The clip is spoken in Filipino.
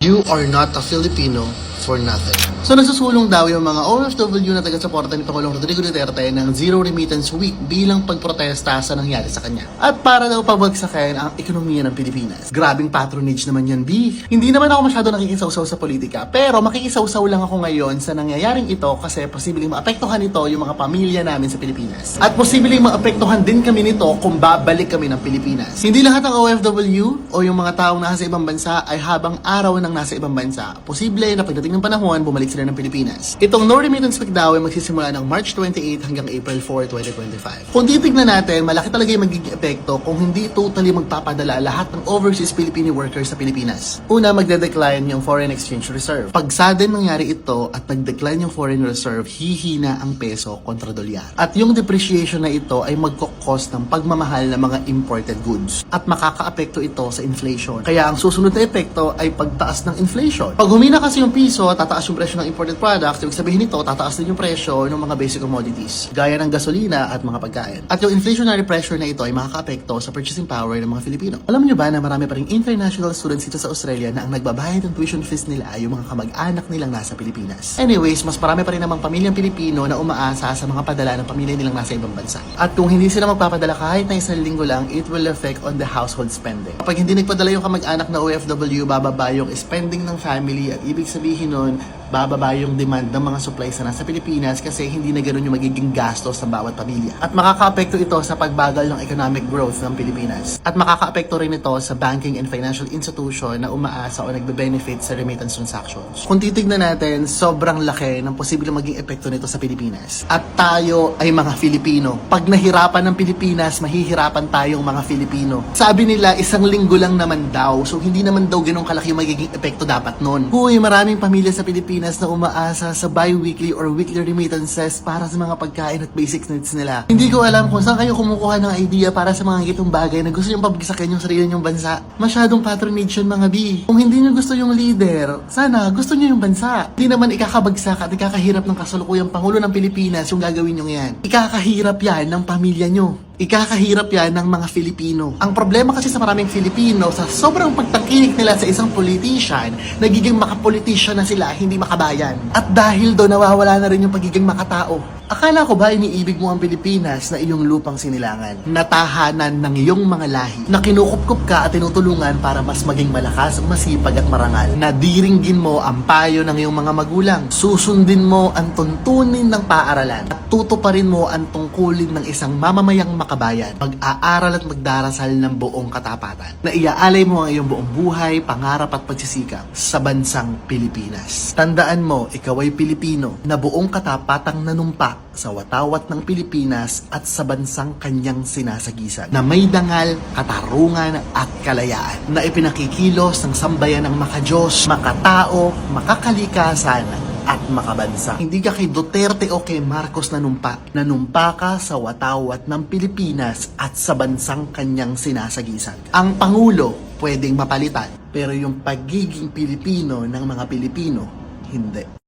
You are not a Filipino for nothing. So nagsusulong daw yung mga OFW na taga-suporta ni Pangulong Rodrigo Duterte ng Zero Remittance Week bilang pagprotesta sa nangyari sa kanya. At para daw pabagsakin ang ekonomiya ng Pilipinas. Grabing patronage naman yan, B. Hindi naman ako masyado nakikisawsaw sa politika, pero makikisawsaw lang ako ngayon sa nangyayaring ito kasi posibleng maapektuhan ito yung mga pamilya namin sa Pilipinas. At posibleng maapektuhan din kami nito kung babalik kami ng Pilipinas. Hindi lahat ng OFW o yung mga taong nasa ibang bansa ay habang araw ng nasa ibang bansa. Posible na pagdating ng panahon, bumalik sila ng Pilipinas. Itong No Remittance Week daw ay magsisimula ng March 28 hanggang April 4, 2025. Kung titignan natin, malaki talaga yung magiging epekto kung hindi totally magpapadala lahat ng overseas Filipino workers sa Pilipinas. Una, magde-decline yung foreign exchange reserve. Pag sudden mangyari ito at nag-decline yung foreign reserve, hihina ang peso kontra dolyar. At yung depreciation na ito ay magkakos ng pagmamahal ng mga imported goods. At makakaapekto ito sa inflation. Kaya ang susunod na epekto ay pagtaas ng inflation. Pag humina kasi yung piso, tataas yung presyo ng imported products, ibig sabihin nito, tataas din yung presyo ng mga basic commodities, gaya ng gasolina at mga pagkain. At yung inflationary pressure na ito ay makakaapekto sa purchasing power ng mga Filipino. Alam niyo ba na marami pa rin international students dito sa Australia na ang nagbabayad ng tuition fees nila ay yung mga kamag-anak nilang nasa Pilipinas. Anyways, mas marami pa rin namang pamilyang Pilipino na umaasa sa mga padala ng pamilya nilang nasa ibang bansa. At kung hindi sila magpapadala kahit na isang linggo lang, it will affect on the household spending. Kapag hindi nagpadala yung kamag-anak na OFW, bababa yung spending ng family at ibig sabihin 29 bababa yung demand ng mga supplies na nasa Pilipinas kasi hindi na ganoon yung magiging gastos ng bawat pamilya. At makakaapekto ito sa pagbagal ng economic growth ng Pilipinas. At makakaapekto rin ito sa banking and financial institution na umaasa o nagbe-benefit sa remittance transactions. Kung titignan natin, sobrang laki ng posibleng maging epekto nito sa Pilipinas. At tayo ay mga Filipino. Pag nahirapan ng Pilipinas, mahihirapan tayong mga Filipino. Sabi nila, isang linggo lang naman daw. So hindi naman daw ganun kalaki yung magiging epekto dapat nun. Huy, maraming pamilya sa Pilipinas na umaasa sa bi-weekly or weekly remittances para sa mga pagkain at basic needs nila. Hindi ko alam kung saan kayo kumukuha ng idea para sa mga gitong bagay na gusto niyong pabagsakin yung sarili niyong bansa. Masyadong patronage yun mga B. Kung hindi niyo gusto yung leader, sana gusto niyo yung bansa. Hindi naman ikakabagsak at ikakahirap ng kasalukuyang Pangulo ng Pilipinas yung gagawin niyo yan. Ikakahirap yan ng pamilya niyo. Ikakahirap yan ng mga Filipino. Ang problema kasi sa maraming Filipino, sa sobrang pagtangkilik nila sa isang politician, nagiging makapolitisyan na sila, hindi makabayan. At dahil doon nawawala na rin yung pagiging makatao. Akala ko ba iniibig mo ang Pilipinas na iyong lupang sinilangan? Natahanan ng iyong mga lahi na kinukupkup ka at tinutulungan para mas maging malakas, masipag at marangal. Nadiringgin mo ang payo ng iyong mga magulang. Susundin mo ang tuntunin ng paaralan. At tutuparin mo ang tungkulin ng isang mamamayang makabayan. Mag-aaral at magdarasal ng buong katapatan. Na iaalay mo ang iyong buong buhay, pangarap at pagsisikap sa bansang Pilipinas. Tandaan mo, ikaw ay Pilipino na buong katapatang nanumpa sa watawat ng Pilipinas at sa bansang kanyang sinasagisan na may dangal, katarungan at kalayaan na ipinakikilos ng sambayan ng makajos, makatao, makakalikasan at makabansa. Hindi ka kay Duterte o kay Marcos nanumpa. Nanumpa ka sa watawat ng Pilipinas at sa bansang kanyang sinasagisan. Ang Pangulo pwedeng mapalitan, pero yung pagiging Pilipino ng mga Pilipino, hindi.